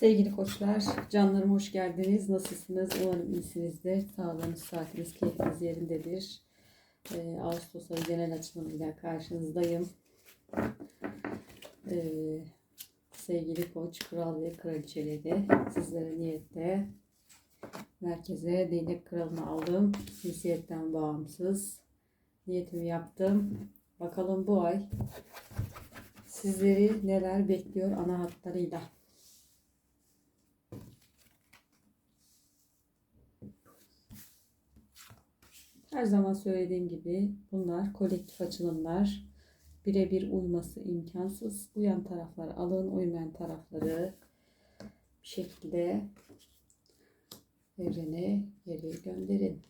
Sevgili koçlar, canlarım hoş geldiniz. Nasılsınız? Umarım iyisinizdir. Sağlığınız, saatiniz, keyfiniz yerindedir. Ee, Ağustos ayı genel açılımıyla karşınızdayım. Ee, sevgili koç, kral ve kraliçeleri sizlere niyette merkeze değnek kralını aldım. Cinsiyetten bağımsız. Niyetimi yaptım. Bakalım bu ay sizleri neler bekliyor ana hatlarıyla. Her zaman söylediğim gibi bunlar kolektif açılımlar. Birebir uyması imkansız. Uyan taraflar alın, uymayan tarafları bir şekilde evrene geri gönderin.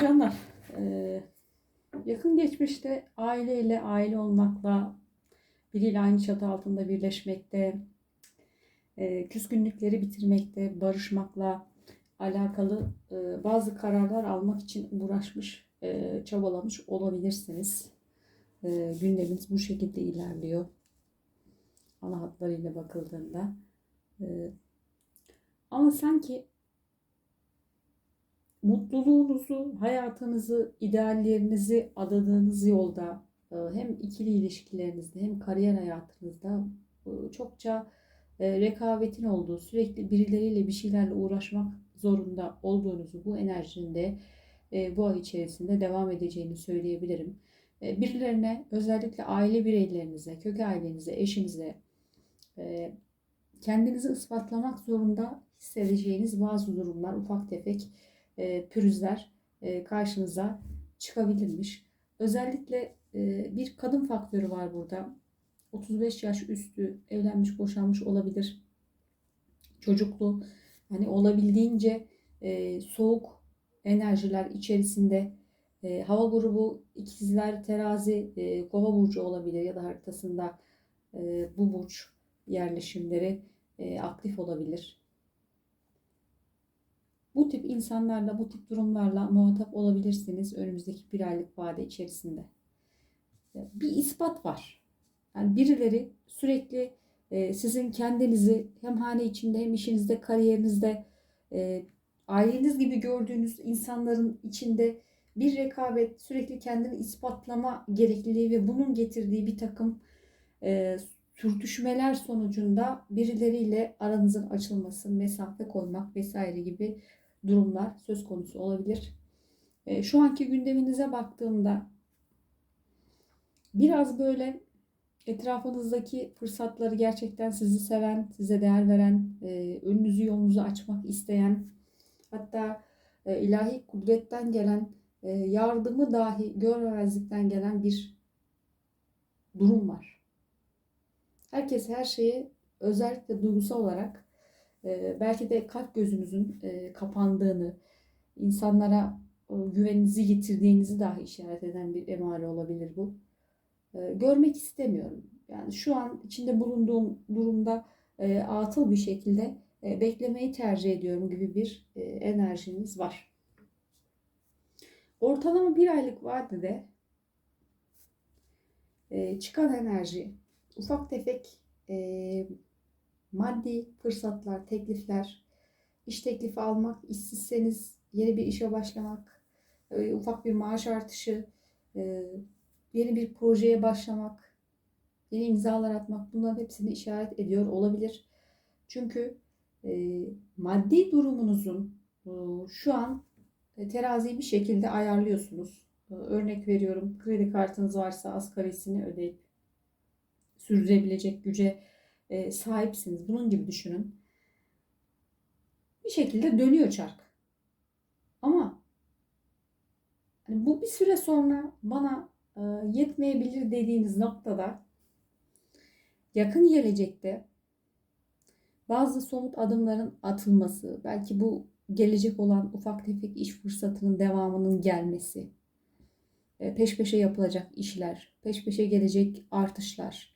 Canlar, eee, yakın geçmişte aileyle, aile olmakla, biriyle aynı çatı altında birleşmekte, eee, küskünlükleri bitirmekte, barışmakla alakalı eee, bazı kararlar almak için uğraşmış, eee, çabalamış olabilirsiniz. Gündeminiz bu şekilde ilerliyor. Ana hatlarıyla bakıldığında. Ama sanki mutluluğunuzu, hayatınızı, ideallerinizi adadığınız yolda e, hem ikili ilişkilerinizde hem kariyer hayatınızda e, çokça e, rekabetin olduğu, sürekli birileriyle bir şeylerle uğraşmak zorunda olduğunuzu bu enerjinin de bu ay içerisinde devam edeceğini söyleyebilirim. Birilerine özellikle aile bireylerinize, kök ailenize, eşinize kendinizi ispatlamak zorunda hissedeceğiniz bazı durumlar ufak tefek e, pürüzler e, karşınıza çıkabilirmiş. Özellikle e, bir kadın faktörü var burada. 35 yaş üstü evlenmiş, boşanmış olabilir. Çocuklu, hani olabildiğince e, soğuk enerjiler içerisinde e, hava grubu ikizler, terazi, e, kova burcu olabilir ya da haritasında e, bu burç yerleşimleri e, aktif olabilir. Bu tip insanlarla, bu tip durumlarla muhatap olabilirsiniz önümüzdeki bir aylık vade içerisinde. Bir ispat var. Yani birileri sürekli e, sizin kendinizi hem hane içinde hem işinizde, kariyerinizde e, aileniz gibi gördüğünüz insanların içinde bir rekabet, sürekli kendini ispatlama gerekliliği ve bunun getirdiği bir takım e, sürtüşmeler sonucunda birileriyle aranızın açılması, mesafe koymak vesaire gibi durumlar söz konusu olabilir. E, şu anki gündeminize baktığımda biraz böyle etrafınızdaki fırsatları gerçekten sizi seven, size değer veren, e, önünüzü yolunuzu açmak isteyen, hatta e, ilahi kudretten gelen yardımı dahi görmemezlikten gelen bir durum var. Herkes her şeye özellikle duygusal olarak ee, belki de kalp gözünüzün e, kapandığını, insanlara güveninizi yitirdiğinizi dahi işaret eden bir emare olabilir bu. Ee, görmek istemiyorum. Yani şu an içinde bulunduğum durumda e, atıl bir şekilde e, beklemeyi tercih ediyorum gibi bir enerjiniz var. Ortalama bir aylık vadede çıkan enerji ufak tefek maddi fırsatlar, teklifler, iş teklifi almak, işsizseniz yeni bir işe başlamak, e, ufak bir maaş artışı, e, yeni bir projeye başlamak, yeni imzalar atmak bunların hepsini işaret ediyor olabilir. Çünkü e, maddi durumunuzun şu an teraziyi bir şekilde ayarlıyorsunuz. Örnek veriyorum kredi kartınız varsa asgarisini ödeyip sürdürebilecek güce e, sahipsiniz. Bunun gibi düşünün. Bir şekilde dönüyor çark. Ama hani bu bir süre sonra bana e, yetmeyebilir dediğiniz noktada yakın gelecekte bazı somut adımların atılması, belki bu gelecek olan ufak tefek iş fırsatının devamının gelmesi, e, peş peşe yapılacak işler, peş peşe gelecek artışlar,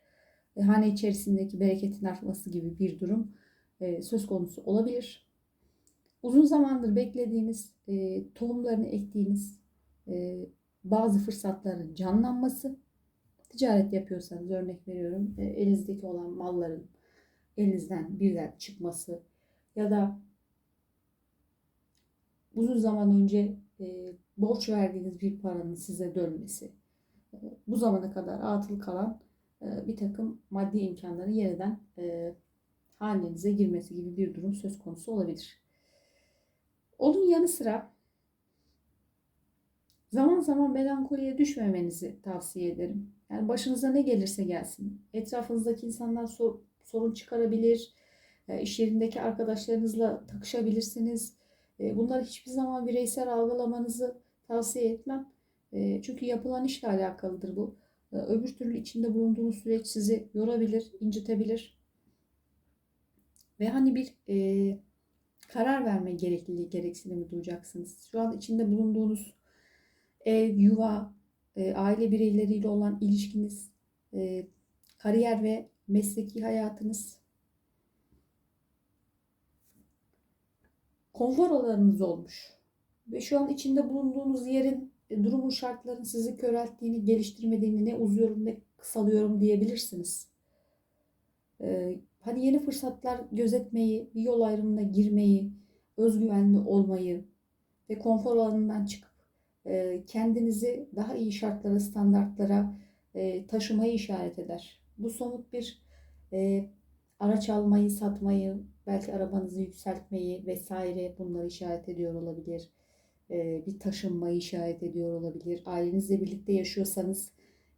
hane içerisindeki bereketin artması gibi bir durum e, söz konusu olabilir. uzun zamandır beklediğiniz, e, tohumlarını ektiğiniz e, bazı fırsatların canlanması, ticaret yapıyorsanız örnek veriyorum, elinizdeki olan malların elinizden birden çıkması ya da uzun zaman önce borç verdiğiniz bir paranın size dönmesi, bu zamana kadar atıl kalan bir takım maddi imkanların yeniden e, halinize girmesi gibi bir durum söz konusu olabilir. Onun yanı sıra zaman zaman melankoliye düşmemenizi tavsiye ederim. Yani başınıza ne gelirse gelsin. Etrafınızdaki insanlar sor- sorun çıkarabilir. E, iş yerindeki arkadaşlarınızla takışabilirsiniz. E, bunları hiçbir zaman bireysel algılamanızı tavsiye etmem. E, çünkü yapılan işle alakalıdır bu. E, öbür türlü içinde bulunduğunuz süreç sizi yorabilir, incitebilir. Ve hani bir e, karar verme gerekliliği, gereksinimi duyacaksınız. Şu an içinde bulunduğunuz ev, yuva, e, aile bireyleriyle olan ilişkiniz, e, kariyer ve mesleki hayatınız, konfor alanınız olmuş. Ve şu an içinde bulunduğunuz yerin, durumun şartların sizi körelttiğini, geliştirmediğini, ne uzuyorum ne kısalıyorum diyebilirsiniz. E, hani yeni fırsatlar gözetmeyi, bir yol ayrımına girmeyi, özgüvenli olmayı ve konfor alanından çıkıp e, kendinizi daha iyi şartlara, standartlara e, taşımayı işaret eder. Bu somut bir e, araç almayı, satmayı, belki arabanızı yükseltmeyi vesaire bunları işaret ediyor olabilir. Bir taşınmayı işaret ediyor olabilir. Ailenizle birlikte yaşıyorsanız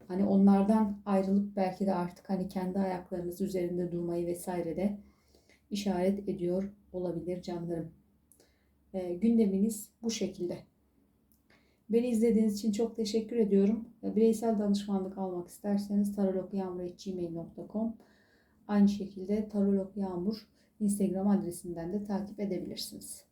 hani onlardan ayrılıp belki de artık hani kendi ayaklarınız üzerinde durmayı vesaire de işaret ediyor olabilir canlarım. E, gündeminiz bu şekilde. Beni izlediğiniz için çok teşekkür ediyorum. Bireysel danışmanlık almak isterseniz tarologyamur.gmail.com Aynı şekilde Tarolog Yağmur Instagram adresinden de takip edebilirsiniz.